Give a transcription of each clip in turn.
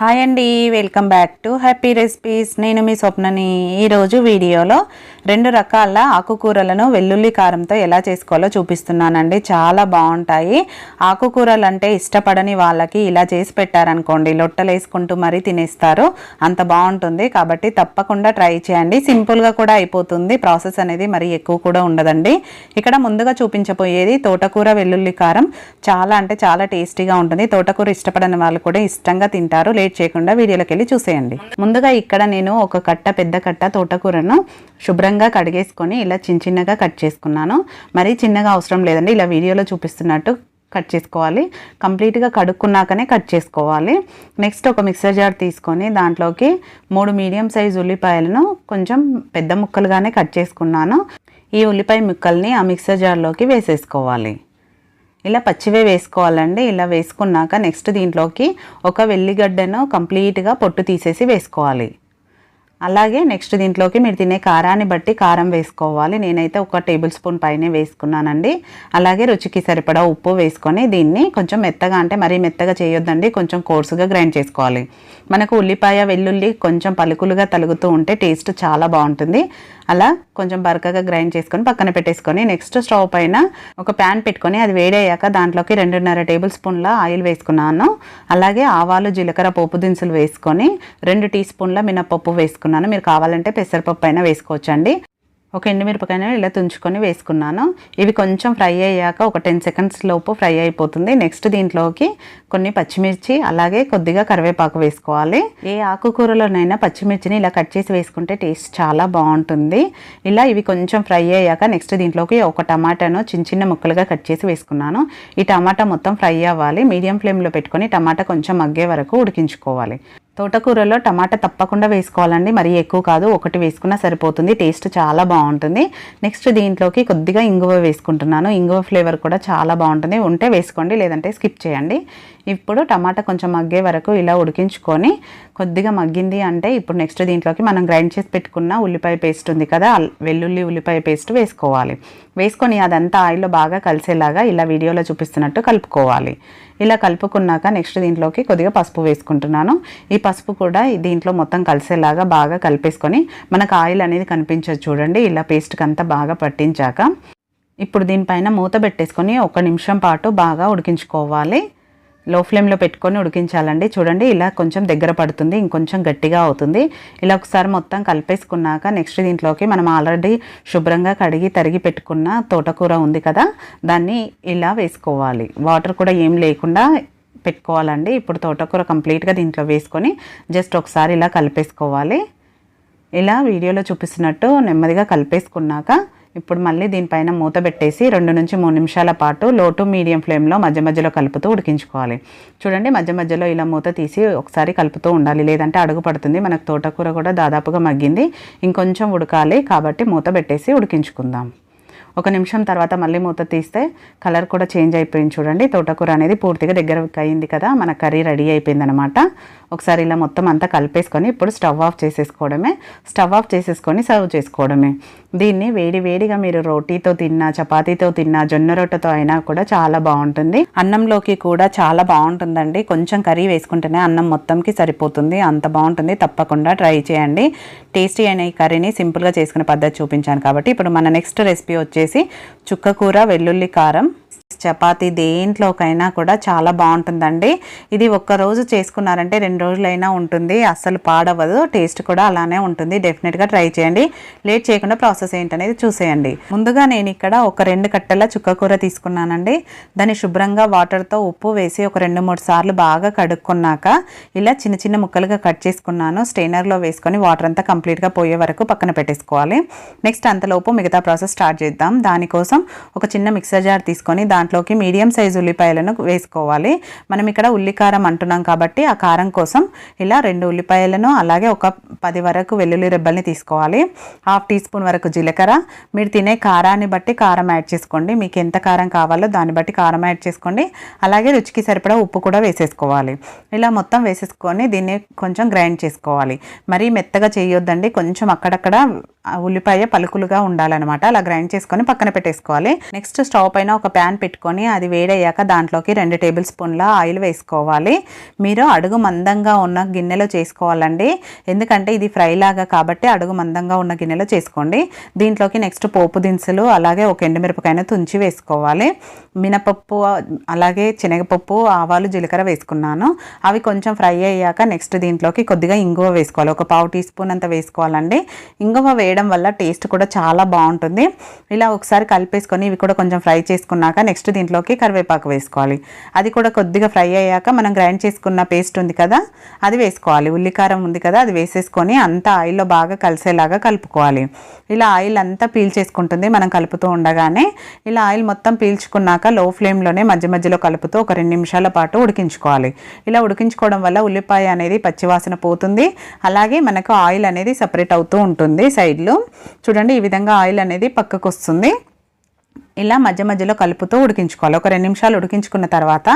Hi అండి welcome back to happy recipes. నేను మీ స్వప్నని. ఈరోజు వీడియోలో రెండు రకాల ఆకుకూరలను వెల్లుల్లి కారంతో ఎలా చేసుకోవాలో చూపిస్తున్నానండి. చాలా బాగుంటాయి. ఆకుకూరలు అంటే ఇష్టపడని వాళ్ళకి ఇలా చేసి పెట్టారనుకోండి లొట్టలు వేసుకుంటూ మరీ తినేస్తారు. అంత బాగుంటుంది. కాబట్టి తప్పకుండా ట్రై చేయండి. సింపుల్గా కూడా అయిపోతుంది. ప్రాసెస్ అనేది మరి ఎక్కువ కూడా ఉండదండి. ఇక్కడ ముందుగా చూపించబోయేది తోటకూర వెల్లుల్లి కారం. చాలా అంటే చాలా టేస్టీగా ఉంటుంది. తోటకూర ఇష్టపడని వాళ్ళు కూడా ఇష్టంగా తింటారు. లేట్ చేయకుండా వీడియోలోకి వెళ్ళి చూసేయండి. ముందుగా ఇక్కడ నేను ఒక కట్ట పెద్ద కట్ట తోటకూరను శుభ్రంగా కడిగేసుకొని ఇలా చిన్న చిన్నగా కట్ చేసుకున్నాను. మరీ చిన్నగా అవసరం లేదండి. ఇలా వీడియోలో చూపిస్తున్నట్టు కట్ చేసుకోవాలి. కంప్లీట్గా కడుక్కున్నాకనే కట్ చేసుకోవాలి. నెక్స్ట్ ఒక మిక్సర్ జార్ తీసుకొని దాంట్లోకి మూడు మీడియం సైజ్ ఉల్లిపాయలను కొంచెం పెద్ద ముక్కలుగానే కట్ చేసుకున్నాను. ఈ ఉల్లిపాయ ముక్కల్ని ఆ మిక్సర్ జార్లోకి వేసేసుకోవాలి. ఇలా పచ్చివే వేసుకోవాలండి. ఇలా వేసుకున్నాక నెక్స్ట్ దీంట్లోకి ఒక వెల్లిగడ్డను కంప్లీట్గా పొట్టు తీసేసి వేసుకోవాలి. అలాగే నెక్స్ట్ దీంట్లోకి మీరు తినే కారాన్ని బట్టి కారం వేసుకోవాలి. నేనైతే ఒక టేబుల్ స్పూన్ పైనే వేసుకున్నానండి. అలాగే రుచికి సరిపడా ఉప్పు వేసుకొని దీన్ని కొంచెం మెత్తగా అంటే మరీ మెత్తగా చేయొద్దండి. కొంచెం కోర్సుగా గ్రైండ్ చేసుకోవాలి. మనకు ఉల్లిపాయ వెల్లుల్లి కొంచెం పలుకులుగా తలుగుతూ ఉంటే టేస్ట్ చాలా బాగుంటుంది. అలా కొంచెం బరకగా గ్రైండ్ చేసుకొని పక్కన పెట్టేసుకొని నెక్స్ట్ స్టవ్ పైన ఒక ప్యాన్ పెట్టుకొని అది వేడయ్యాక దాంట్లోకి రెండున్నర టేబుల్ స్పూన్ల ఆయిల్ వేసుకున్నాను. అలాగే ఆవాలు జీలకర్ర పోపు దినుసులు వేసుకొని రెండు టీ స్పూన్ల మినపప్పు వేసుకున్నాను. మీరు కావాలంటే పెసరపప్పు అయినా వేసుకోవచ్చండి. ఒక ఎండుమిరపకాయను ఇలా తుంచుకొని వేసుకున్నాను. ఇవి కొంచెం ఫ్రై అయ్యాక ఒక టెన్ సెకండ్స్ లోపు ఫ్రై అయిపోతుంది. నెక్స్ట్ దీంట్లోకి కొన్ని పచ్చిమిర్చి అలాగే కొద్దిగా కరివేపాకు వేసుకోవాలి. ఏ ఆకుకూరలోనైనా పచ్చిమిర్చిని ఇలా కట్ చేసి వేసుకుంటే టేస్ట్ చాలా బాగుంటుంది. ఇలా ఇవి కొంచెం ఫ్రై అయ్యాక నెక్స్ట్ దీంట్లోకి ఒక టమాటాను చిన్న చిన్న ముక్కలుగా కట్ చేసి వేసుకున్నాను. ఈ టమాటా మొత్తం ఫ్రై అవ్వాలి. మీడియం ఫ్లేమ్లో పెట్టుకొని టమాటా కొంచెం మగ్గే వరకు ఉడికించుకోవాలి. తోటకూరలో టమాటా తప్పకుండా వేసుకోవాలండి. మరీ ఎక్కువ కాదు ఒకటి వేసుకున్నా సరిపోతుంది. టేస్ట్ చాలా బాగుంటుంది. నెక్స్ట్ దీంట్లోకి కొద్దిగా ఇంగువ వేసుకుంటున్నాను. ఇంగువ ఫ్లేవర్ కూడా చాలా బాగుంటుంది. ఉంటే వేసుకోండి లేదంటే స్కిప్ చేయండి. ఇప్పుడు టమాటా కొంచెం మగ్గే వరకు ఇలా ఉడికించుకొని కొద్దిగా మగ్గింది అంటే ఇప్పుడు నెక్స్ట్ దీంట్లోకి మనం గ్రైండ్ చేసి పెట్టుకున్న ఉల్లిపాయ పేస్ట్ ఉంది కదా వెల్లుల్లి ఉల్లిపాయ పేస్ట్ వేసుకోవాలి. వేసుకొని అదంతా ఆయిల్లో బాగా కలిసేలాగా ఇలా వీడియోలో చూపిస్తున్నట్టు కలుపుకోవాలి. ఇలా కలుపుకున్నాక నెక్స్ట్ దీంట్లోకి కొద్దిగా పసుపు వేసుకుంటున్నాను. ఈ పసుపు కూడా దీంట్లో మొత్తం కలిసేలాగా బాగా కలిపేసుకొని మనకు ఆయిల్ అనేది కనిపించదు చూడండి ఇలా పేస్ట్కి అంతా బాగా పట్టించాక. ఇప్పుడు దీనిపైన మూత పెట్టేసుకొని ఒక నిమిషం పాటు బాగా ఉడికించుకోవాలి. లో ఫ్లేమ్లో పెట్టుకొని ఉడికించాలండి. చూడండి ఇలా కొంచెం దగ్గర పడుతుంది ఇంకొంచెం గట్టిగా అవుతుంది. ఇలా ఒకసారి మొత్తం కలిపేసుకున్నాక నెక్స్ట్ దీంట్లోకి మనం ఆల్రెడీ శుభ్రంగా కడిగి తరిగి పెట్టుకున్న తోటకూర ఉంది కదా దాన్ని ఇలా వేసుకోవాలి. వాటర్ కూడా ఏం లేకుండా పెట్టుకోవాలండి. ఇప్పుడు తోటకూర కంప్లీట్గా దీంట్లో వేసుకొని జస్ట్ ఒకసారి ఇలా కలిపేసుకోవాలి. ఇలా వీడియోలో చూపిస్తున్నట్టు నెమ్మదిగా కలిపేసుకున్నాక ఇప్పుడు మళ్ళీ దీనిపైన మూత పెట్టేసి రెండు నుంచి మూడు నిమిషాల పాటు లో టు మీడియం ఫ్లేమ్లో మధ్య మధ్యలో కలుపుతూ ఉడికించుకోవాలి. చూడండి మధ్య మధ్యలో ఇలా మూత తీసి ఒకసారి కలుపుతూ ఉండాలి. లేదంటే అడుగు పడుతుంది. మనకు తోటకూర కూడా దాదాపుగా మగ్గింది. ఇంకొంచెం ఉడకాలి కాబట్టి మూత పెట్టేసి ఉడికించుకుందాం. ఒక నిమిషం తర్వాత మళ్ళీ మూత తీస్తే కలర్ కూడా చేంజ్ అయిపోయింది చూడండి. తోటకూర అనేది పూర్తిగా దగ్గర అయింది కదా. మన కర్రీ రెడీ అయిపోయింది అనమాట ఒకసారి ఇలా మొత్తం అంతా కలిపేసుకొని ఇప్పుడు స్టవ్ ఆఫ్ చేసేసుకోవడమే. స్టవ్ ఆఫ్ చేసేసుకొని సర్వ్ చేసుకోవడమే. దీన్ని వేడి వేడిగా మీరు రోటీతో తిన్నా చపాతీతో తిన్నా జొన్న రొట్టెతో అయినా కూడా చాలా బాగుంటుంది. అన్నంలోకి కూడా చాలా బాగుంటుందండి. కొంచెం కర్రీ వేసుకుంటేనే అన్నం మొత్తంకి సరిపోతుంది. అంత బాగుంటుంది. తప్పకుండా ట్రై చేయండి. టేస్టీ అయిన ఈ కర్రీని సింపుల్గా చేసుకునే పద్ధతి చూపించాను కాబట్టి ఇప్పుడు మన నెక్స్ట్ రెసిపీ వచ్చేసి చుక్కకూర వెల్లుల్లి కారం చపాతీ దేంట్లోకైనా కూడా చాలా బాగుంటుందండి. ఇది ఒక్క రోజు చేసుకున్నారంటే రెండు రోజులైనా ఉంటుంది. అస్సలు పాడవదు టేస్ట్ కూడా అలానే ఉంటుంది. డెఫినెట్గా ట్రై చేయండి. లేట్ చేయకుండా ప్రాసెస్ ఏంటనేది చూసేయండి. ముందుగా నేను ఇక్కడ ఒక రెండు కట్టెల చుక్కకూర తీసుకున్నానండి. దాన్ని శుభ్రంగా వాటర్తో ఉప్పు వేసి ఒక రెండు మూడు సార్లు బాగా కడుక్కున్నాక ఇలా చిన్న చిన్న ముక్కలుగా కట్ చేసుకున్నాను. స్టెయినర్లో వేసుకొని వాటర్ అంతా కంప్లీట్గా పోయే వరకు పక్కన పెట్టేసుకోవాలి. నెక్స్ట్ అంతలోపు మిగతా ప్రాసెస్ స్టార్ట్ చేద్దాం. దానికోసం ఒక చిన్న మిక్సర్ జార్ తీసుకొని దాంట్లోకి మీడియం సైజ్ ఉల్లిపాయలను వేసుకోవాలి. మనం ఇక్కడ ఉల్లికారం అంటున్నాం కాబట్టి ఆ కారం కోసం ఇలా రెండు ఉల్లిపాయలను అలాగే ఒక పది వరకు వెల్లుల్లి రెబ్బల్ని తీసుకోవాలి. హాఫ్ టీ స్పూన్ వరకు జీలకర్ర. మీరు తినే కారాన్ని బట్టి కారం యాడ్ చేసుకోండి. మీకు ఎంత కారం కావాలో దాన్ని బట్టి కారం యాడ్ చేసుకోండి. అలాగే రుచికి సరిపడా ఉప్పు కూడా వేసేసుకోవాలి. ఇలా మొత్తం వేసేసుకొని దీన్ని కొంచెం గ్రైండ్ చేసుకోవాలి. మరీ మెత్తగా చేయొద్దండి. కొంచెం అక్కడక్కడ ఆ ఉల్లిపాయ పలుకులుగా ఉండాలన్నమాట. అలా గ్రైండ్ చేసుకొని పక్కన పెట్టేసుకోవాలి. నెక్స్ట్ స్టవ్ పైన ఒక ప్యాన్ పెట్టుకొని అది వేడయ్యాక దాంట్లోకి రెండు టేబుల్ స్పూన్ల ఆయిల్ వేసుకోవాలి. మీరు అడుగు మందంగా ఉన్న గిన్నెలో చేసుకోవాలండి. ఎందుకంటే ఇది ఫ్రై లాగా కాబట్టి అడుగు మందంగా ఉన్న గిన్నెలో చేసుకోండి. దీంట్లోకి నెక్స్ట్ పోపు దినుసులు అలాగే ఒక ఎండుమిరపకాయను తుంచి వేసుకోవాలి. మినపప్పు అలాగే శనగపప్పు ఆవాలు జీలకర్ర వేసుకున్నాను. అవి కొంచెం ఫ్రై అయ్యాక నెక్స్ట్ దీంట్లోకి కొద్దిగా ఇంగువ వేసుకోవాలి. ఒక పావు టీ స్పూన్ అంత వేసుకోవాలండి. ఇంగువ వేయడం వల్ల టేస్ట్ కూడా చాలా బాగుంటుంది. ఇలా ఒకసారి కలిపేసుకొని ఇవి కూడా కొంచెం ఫ్రై చేసుకున్నాక నెక్స్ట్ దీంట్లోకి కరివేపాకు వేసుకోవాలి. అది కూడా కొద్దిగా ఫ్రై అయ్యాక మనం గ్రైండ్ చేసుకున్న పేస్ట్ ఉంది కదా అది వేసుకోవాలి. ఉల్లికారం ఉంది కదా అది వేసేసుకొని అంతా ఆయిల్లో బాగా కలిసేలాగా కలుపుకోవాలి. ఇలా ఆయిల్ అంతా పీల్చేసుకుంటుంది మనం కలుపుతూ ఉండగానే. ఇలా ఆయిల్ మొత్తం పీల్చుకున్నాక లో ఫ్లేమ్లోనే మధ్య మధ్యలో కలుపుతూ ఒక రెండు నిమిషాల పాటు ఉడికించుకోవాలి. ఇలా ఉడికించుకోవడం వల్ల ఉల్లిపాయ అనేది పచ్చివాసన పోతుంది. అలాగే మనకు ఆయిల్ అనేది సపరేట్ అవుతూ ఉంటుంది సైడ్లో. చూడండి ఈ విధంగా ఆయిల్ అనేది పక్కకు వస్తుంది ఇలా మధ్య మధ్యలో కలుపుతూ ఉడికించుకోవాలి. ఒక రెండు నిమిషాలు ఉడికించుకున్న తర్వాత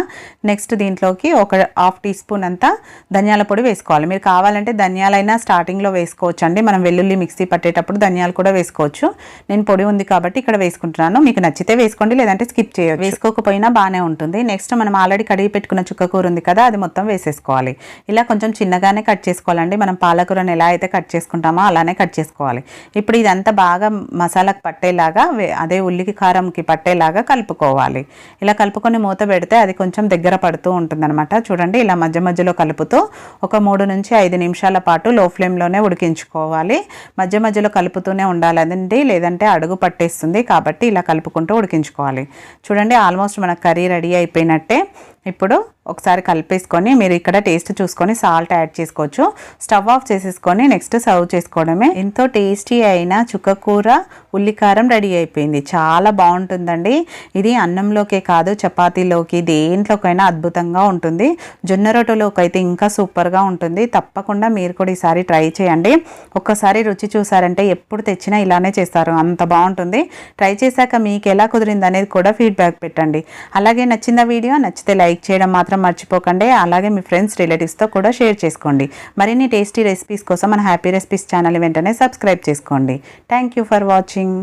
నెక్స్ట్ దీంట్లోకి ఒక హాఫ్ టీ స్పూన్ అంతా ధనియాల పొడి వేసుకోవాలి. మీరు కావాలంటే ధనియాలైనా స్టార్టింగ్లో వేసుకోవచ్చు అండి మనం వెల్లుల్లి మిక్సీ పట్టేటప్పుడు ధనియాలు కూడా వేసుకోవచ్చు. నేను పొడి ఉంది కాబట్టి ఇక్కడ వేసుకుంటున్నాను. మీకు నచ్చితే వేసుకోండి లేదంటే స్కిప్ చేయాలి వేసుకోకపోయినా బాగానే ఉంటుంది. నెక్స్ట్ మనం ఆల్రెడీ కడిగి పెట్టుకున్న చుక్కకూర ఉంది కదా అది మొత్తం వేసేసుకోవాలి. ఇలా కొంచెం చిన్నగానే కట్ చేసుకోవాలండి. మనం పాలకూరను ఎలా అయితే కట్ చేసుకుంటామో అలానే కట్ చేసుకోవాలి. ఇప్పుడు ఇదంతా బాగా మసాలాకు పట్టేలాగా అదే ఉల్లికి కారం మనకి పట్టేలాగా కలుపుకోవాలి. ఇలా కలుపుకొని మూత పెడితే అది కొంచెం దగ్గర పడుతూ ఉంటుందన్నమాట. చూడండి ఇలా మధ్య మధ్యలో కలుపుతూ ఒక మూడు నుంచి ఐదు నిమిషాల పాటు లో ఫ్లేమ్లోనే ఉడికించుకోవాలి. మధ్య మధ్యలో కలుపుతూనే ఉండాలండి లేదంటే అడుగు పట్టేస్తుంది కాబట్టి ఇలా కలుపుకుంటూ ఉడికించుకోవాలి. చూడండి ఆల్మోస్ట్ మన కర్రీ రెడీ అయిపోయినట్టే. ఇప్పుడు ఒకసారి కలిపేసుకొని మీరు ఇక్కడ టేస్ట్ చూసుకొని సాల్ట్ యాడ్ చేసుకోవచ్చు. స్టవ్ ఆఫ్ చేసేసుకొని నెక్స్ట్ సర్వ్ చేసుకోవడమే. ఎంతో టేస్టీ అయిన చుక్క కూర ఉల్లికారం రెడీ అయిపోయింది. చాలా బాగుంటుందండి. ఇది అన్నంలోకే కాదు చపాతీలోకి దేంట్లోకైనా అద్భుతంగా ఉంటుంది. జొన్న రొట్టెలోకి అయితే ఇంకా సూపర్గా ఉంటుంది. తప్పకుండా మీరు కూడా ఈసారి ట్రై చేయండి. ఒక్కసారి రుచి చూసారంటే ఎప్పుడు తెచ్చినా ఇలానే చేస్తారు. అంత బాగుంటుంది. ట్రై చేశాక మీకు ఎలా కుదిరింది అనేది కూడా ఫీడ్బ్యాక్ పెట్టండి. అలాగే నచ్చిన వీడియో నచ్చితే లైక్ చేయడం మాత్రం మర్చిపోకండి. అలాగే మీ ఫ్రెండ్స్ రిలేటివ్స్తో కూడా షేర్ చేసుకోండి. మరిన్ని టేస్టీ రెసిపీస్ కోసం మన హ్యాపీ రెసిపీస్ ఛానల్ వెంటనే సబ్స్క్రైబ్ చేసుకోండి. Thank you for watching.